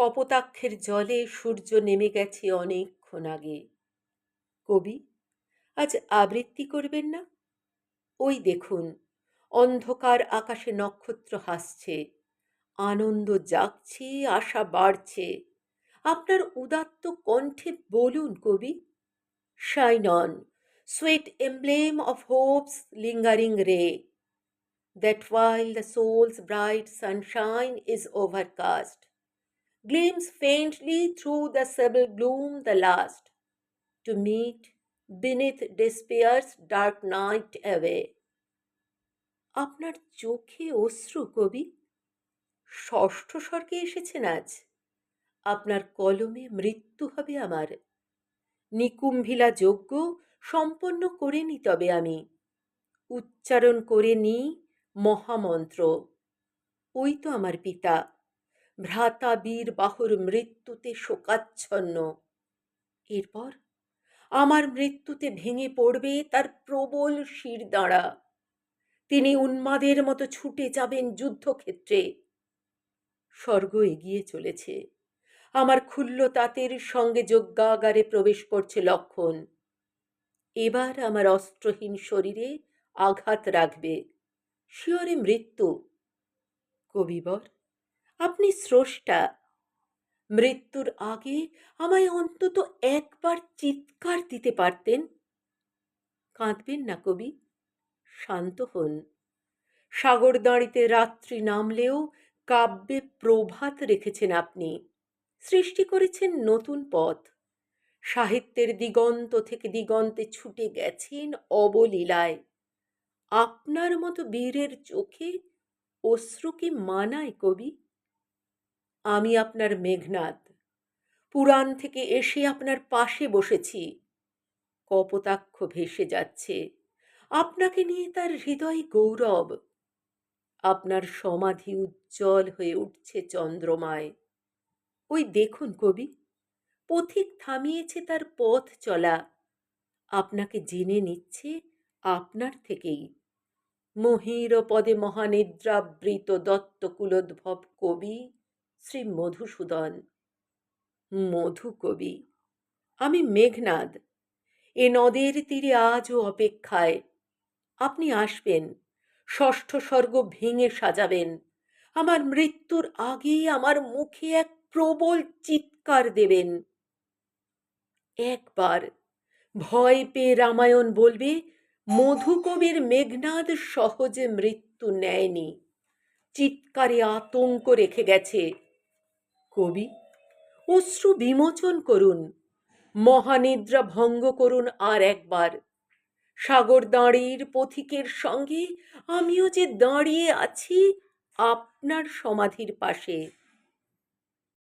কপোতাক্ষের জলে সূর্য নেমে গেছে অনেকক্ষণ আগে। কবি আজ আবৃত্তি করবেন না? ওই দেখুন অন্ধকার আকাশে নক্ষত্র হাসছে আনন্দ জাগছে আশা বাড়ছে। আপনার উদাত্ত কণ্ঠে বলুন কবি shine on sweet emblem of hope's lingering ray, that while the soul's bright sunshine is overcast, gleams faintly through the sable gloom the last, to meet beneath despair's dark night away. আপনার চোখে অশ্রু কবি? ষষ্ঠ স্বর্গে এসেছেন আজ। আপনার কলমে মৃত্যু হবে আমার। নিকুম্ভিলা যজ্ঞ সম্পন্ন করে নি তবে আমি। উচ্চারণ করে নি মহামন্ত্র। ওই তো আমার পিতা। ভ্রাতা বীর বাহুর মৃত্যুতে শোকাচ্ছন্ন। এরপর আমার মৃত্যুতে ভেঙে পড়বে তার প্রবল শির দাঁড়া তিনি উন্মাদের মতো ছুটে যাবেন যুদ্ধক্ষেত্রে। স্বর্গ এগিয়ে চলেছে। আমার ক্ষুল্ল তাঁতের সঙ্গে যজ্ঞাগারে প্রবেশ করছে লক্ষণ। এবার আমার অস্ত্রহীন শরীরে আঘাত রাখবে। শিয়রে মৃত্যু। কবিবর আপনি স্রষ্টা। মৃত্যুর আগে আমায় অন্তত একবার চিৎকার দিতে পারতেন। কাঁদবেন না কবি, শান্ত হন। সাগর দাঁড়িতে রাত্রি নামলেও কাব্যে প্রভাত রেখেছেন আপনি। সৃষ্টি করেছেন নতুন পথ। সাহিত্যের দিগন্ত থেকে দিগন্তে ছুটে গেছেন অবলীলায়। আপনার মতো বীরের চোখে অশ্রুকে মানায় কবি। আমি আপনার মেঘনাদ। পুরাণ থেকে এসে আপনার পাশে বসেছি। কপোতাক্ষ ভেসে যাচ্ছে। আপনাকে নিয়ে তার হৃদয় গৌরব। আপনার সমাধি উজ্জ্বল হয়ে উঠছে চন্দ্রমায়। ওই দেখুন কবি, পথিক থামিয়েছে তার পথ চলা। আপনাকে জেনে নিচ্ছে আপনার থেকেই। মহির পদে মহানিদ্রাবৃত দত্তকুলোদ্ভব কবি শ্রী মধুসূদন। মধু কবি আমি মেঘনাদ। এ নদের তীরে আজও অপেক্ষায়। আপনি আসবেন, ষষ্ঠ স্বর্গ ভেঙে সাজাবেন। আমার মৃত্যুর আগে আমার মুখে এক প্রবল চিৎকার দেবেন। একবার ভয় পেয়ে রামায়ণ বলবে, মধুকবির মেঘনাদ সহজে মৃত্যু নেয়নি। চিৎকারে আতঙ্ক রেখে গেছে। কবি। অশ্রু বিমোচন করুন, মহানিদ্রা ভঙ্গ করুন আর একবার। সাগর দাঁড়ির পথিকের সঙ্গে আমিও যে দাঁড়িয়ে আছি, আপনার সমাধির পাশে।